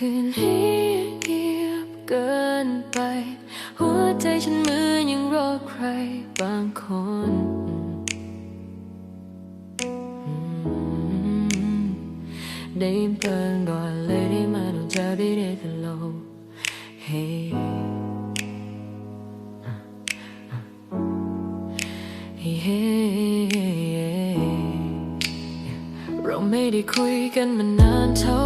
คืนนี้เงียบเกินไป หัวใจฉันเหมือนยังรอใครบางคน ได้ยินเพลงก่อนเลยได้มาต้องเจอได้ได้ตลอด Hey เฮ้เราไม่ได้คุยกันมานานเท่า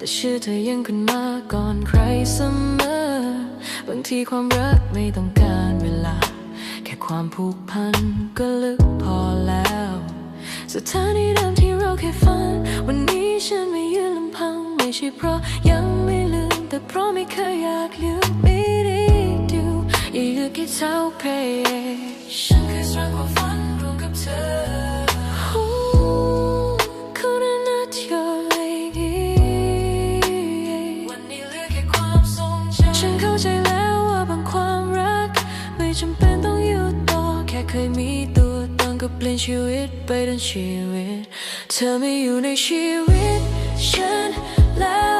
แต่ชื่อเธอยังขึ้นมาก่อนใครเสมอบางทีความรักไม่ต้องการเวลา แค่ความผูกพันก็ลึกพอแล้ว สถานีเดิมที่เราเคยฝัน วันนี้ฉันไม่ยืนลำพัง ไม่ใช่เพราะยังไม่ลืม แต่เพราะไม่เคยอยากลืมไม่ได้ดูอย่าลืมแค่เท่าเพยฉันเคยสร้างความฝันร่วมกับเธอ จำเป็นต้องอยู่ต่อแค่เคยมีตัวตนก็เปลี่ยนชีวิตไปทั้งชีวิต เธอไม่อยู่ในชีวิตฉันแล้ว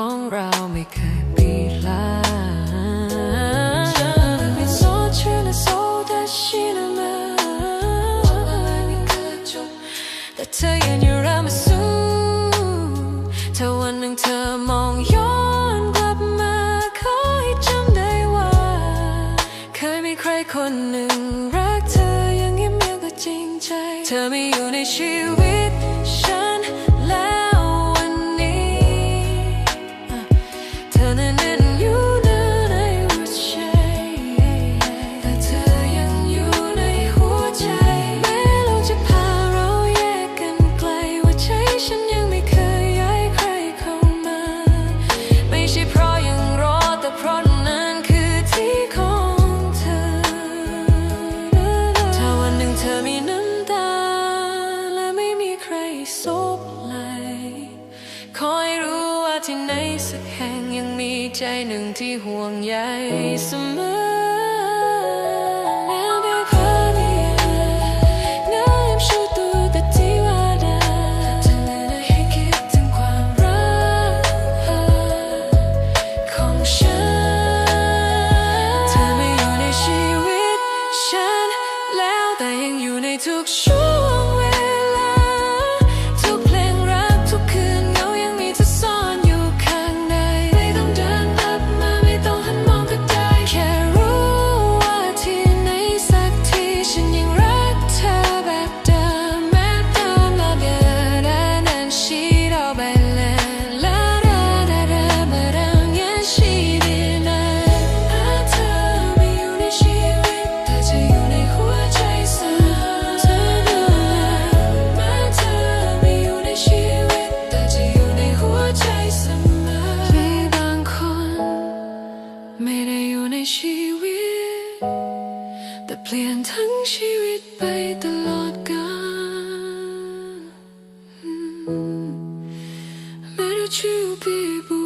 ของเราไม่เคยปีลาเป็นโซเชื่อแลโซแต่ชินะมาไม่เคยจบแต่เธอยังอยู่รามาสู้ถ้าวันหนึ่งเธอมองย้อนกลับมาขอให้จำได้ว่า เคยมีใครคนหนึ่งรักเธอยังเงียบเงียบก็จริงใจ เธอไม่อยู่ในชีวิต ซบไหลขอให้รู้ว่าที่ไหนสักแห่งยังมีใจหนึ่งที่ห่วงใยเสมอ ชีวิต แต่เปลี่ยนทั้งชีวิตไปตลอดกาล Mais tu oublies